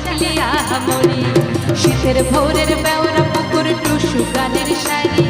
থাকলে আহা শীতের ভোরের বেওরা পুকুর টুসু গানের শাড়ি